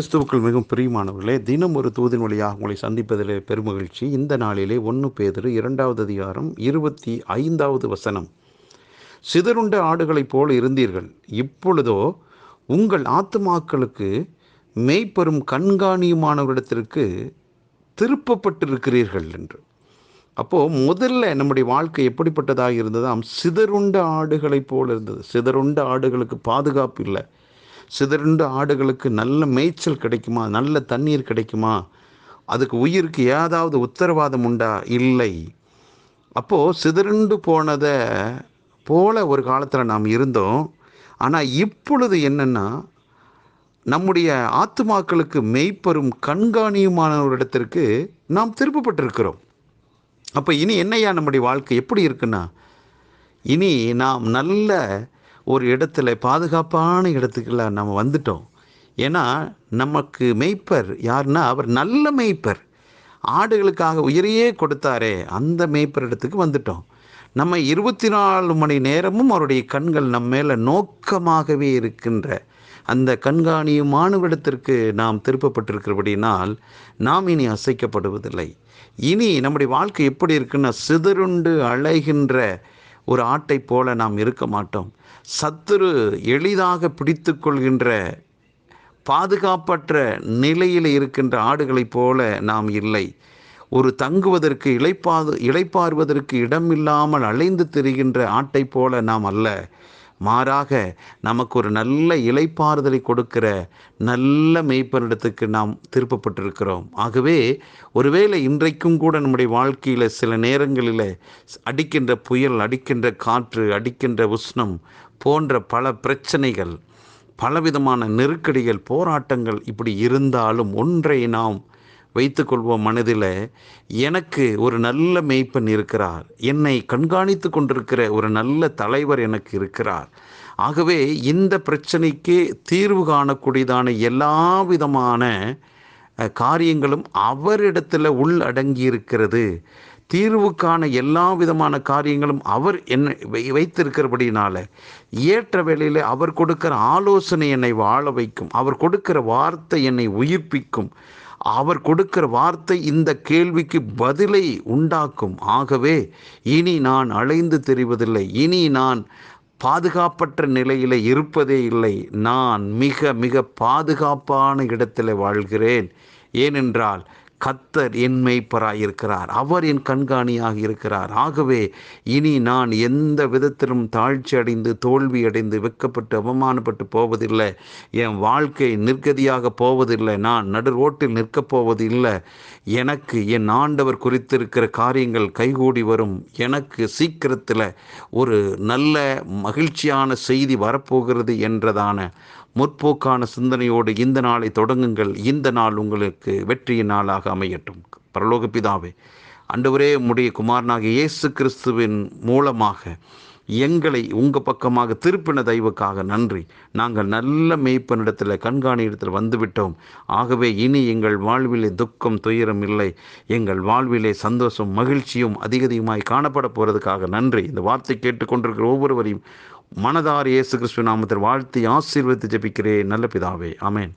கிறிஸ்துவுக்கள் மிகவும் பிரியமானவர்களே தினம் ஒரு தூதின் வழியாக உங்களை சந்திப்பதிலே பெருமகிழ்ச்சி இந்த நாளிலே ஒன்று பேதரு இரண்டாவது அதிகாரம் இருபத்தி ஐந்தாவது வசனம். சிதறுண்ட ஆடுகளைப் போல் இருந்தீர்கள். இப்பொழுதோ உங்கள் ஆத்துமாக்களுக்கு மெய்ப்பெரும் கண்காணியுமானவரிடத்திற்கு திருப்பப்பட்டிருக்கிறீர்கள் என்று. அப்போது முதல்ல நம்முடைய வாழ்க்கை எப்படிப்பட்டதாக இருந்ததாம் சிதறுண்ட ஆடுகளைப் போல் இருந்தது. சிதறுண்ட ஆடுகளுக்கு பாதுகாப்பு இல்லை. சிதறுண்ட ஆடுகளுக்கு நல்ல மேய்ச்சல் கிடைக்குமா? நல்ல தண்ணீர் கிடைக்குமா? அதுக்கு உயிருக்கு ஏதாவது உத்தரவாதம் உண்டா? இல்லை. அப்போது சிதறுண்டு போனதை போல ஒரு காலத்தில் நாம் இருந்தோம். ஆனால் இப்பொழுது என்னென்னா நம்முடைய ஆத்துமாக்களுக்கு மெய்ப்பெரும் கண்காணியுமானவரிடத்திற்கு நாம் திருப்பப்பட்டிருக்கிறோம். அப்போ இனி என்னையா நம்முடைய வாழ்க்கை? எப்படி இருக்குன்னா இனி நாம் நல்ல ஒரு இடத்துல பாதுகாப்பான இடத்துக்குள்ள நம்ம வந்துட்டோம். ஏன்னா நமக்கு மெய்ப்பர் யாருன்னா அவர் நல்ல மெய்ப்பர். ஆடுகளுக்காக உயிரையே கொடுத்தாரே அந்த மெய்ப்பர் இடத்துக்கு வந்துட்டோம். நம்ம இருபத்தி நாலு மணி நேரமும் அவருடைய கண்கள் நம்ம மேலே நோக்கமாகவே இருக்கின்ற அந்த கண்காணியுமானவிடத்திற்கு நாம் திருப்பப்பட்டிருக்கிறபடினால் நாம் இனி அசைக்கப்படுவதில்லை. இனி நம்முடைய வாழ்க்கை எப்படி இருக்குன்னா சிதறுண்டு அழைகின்ற ஒரு ஆட்டை போல நாம் இருக்க மாட்டோம். சத்துரு எளிதாக பிடித்து கொள்கின்ற பாதுகாப்பற்ற நிலையில் இருக்கின்ற ஆடுகளைப் போல நாம் இல்லை. ஒரு தங்குவதற்கு இளைப்பாது இழைப்பாறுவதற்கு இடமில்லாமல் அலைந்து திரிகின்ற ஆட்டை போல நாம் அல்ல. மாறாக நமக்கு ஒரு நல்ல இலைப்பாறுதலை கொடுக்கிற நல்ல மெய்ப்பனிடத்துக்கு நாம் திருப்பப்பட்டிருக்கிறோம். ஆகவே ஒருவேளை இன்றைக்கும் கூட நம்முடைய வாழ்க்கையில் சில நேரங்களில் அடிக்கின்ற புயல் அடிக்கின்ற காற்று அடிக்கின்ற உஷ்ணம் போன்ற பல பிரச்சனைகள் பலவிதமான நெருக்கடிகள் போராட்டங்கள் இப்படி இருந்தாலும் ஒன்றை நாம் வைத்துக்கொள்வோம் மனதில் எனக்கு ஒரு நல்ல மெய்ப்பன் இருக்கிறார். என்னை கண்காணித்து கொண்டிருக்கிற ஒரு நல்ல தலைவர் எனக்கு இருக்கிறார். ஆகவே இந்த பிரச்சனைக்கு தீர்வு காணக்கூடியதான எல்லா விதமான காரியங்களும் அவரிடத்தில் உள்ளடங்கி இருக்கிறது தீர்வுக்கான எல்லா விதமான காரியங்களும் அவர் என்னை வைத்திருக்கிறபடினால ஏற்ற வேளையில் அவர் கொடுக்கிற ஆலோசனை என்னை வாழ வைக்கும். அவர் கொடுக்கிற வார்த்தை என்னை உயிர்ப்பிக்கும். அவர் கொடுக்கிற வார்த்தை இந்த கேள்விக்கு பதிலை உண்டாக்கும். ஆகவே இனி நான் அலைந்து தெரிவதில்லை. இனி நான் பாதுகாப்பற்ற நிலையில் இருப்பதே இல்லை. நான் மிக மிக பாதுகாப்பான இடத்தில் வாழ்கிறேன். ஏனென்றால் கத்தர் என் மெய்ப்பராயிருக்கிறார் அவர் என் கண்காணியாக இருக்கிறார். ஆகவே இனி நான் எந்த விதத்திலும் தாழ்ச்சி அடைந்து தோல்வி அடைந்து வெக்கப்பட்டு அவமானப்பட்டு போவதில்லை. என் வாழ்க்கை நிர்கதியாக போவதில்லை. நான் நடு ரோட்டில் நிற்கப் போவதில்லை. எனக்கு என் ஆண்டவர் குறித்திருக்கிற காரியங்கள் கைகூடி வரும். எனக்கு சீக்கிரத்தில் ஒரு நல்ல மகிழ்ச்சியான செய்தி வரப்போகிறது என்றதான முற்போக்கான சிந்தனையோடு இந்த நாளை தொடங்குங்கள். இந்த நாள் உங்களுக்கு வெற்றியின் நாளாக அமையட்டும். பரலோக பிதாவே அன்றுவரே உம்முடைய குமாரனாக இயேசு கிறிஸ்துவின் மூலமாக எங்களை உங்கள் பக்கமாக திருப்பின தெய்வுக்காக நன்றி. நாங்கள் நல்ல மெய்ப்பனிடத்தில் கண்காணி இடத்தில் வந்துவிட்டோம். ஆகவே இனி எங்கள் வாழ்விலே துக்கம் துயரம் இல்லை. எங்கள் வாழ்விலே சந்தோஷம் மகிழ்ச்சியும் அதிக அதிகமாய் காணப்பட போகிறதுக்காக நன்றி. இந்த வார்த்தை கேட்டுக்கொண்டிருக்கிற ஒவ்வொருவரையும் மனதார் இயேசு கிறிஸ்துவ நாமத்தில் வாழ்த்தி ஆசீர்வதித்து ஜெபிக்கிறேன். நல்ல பிதாவே. ஆமேன்.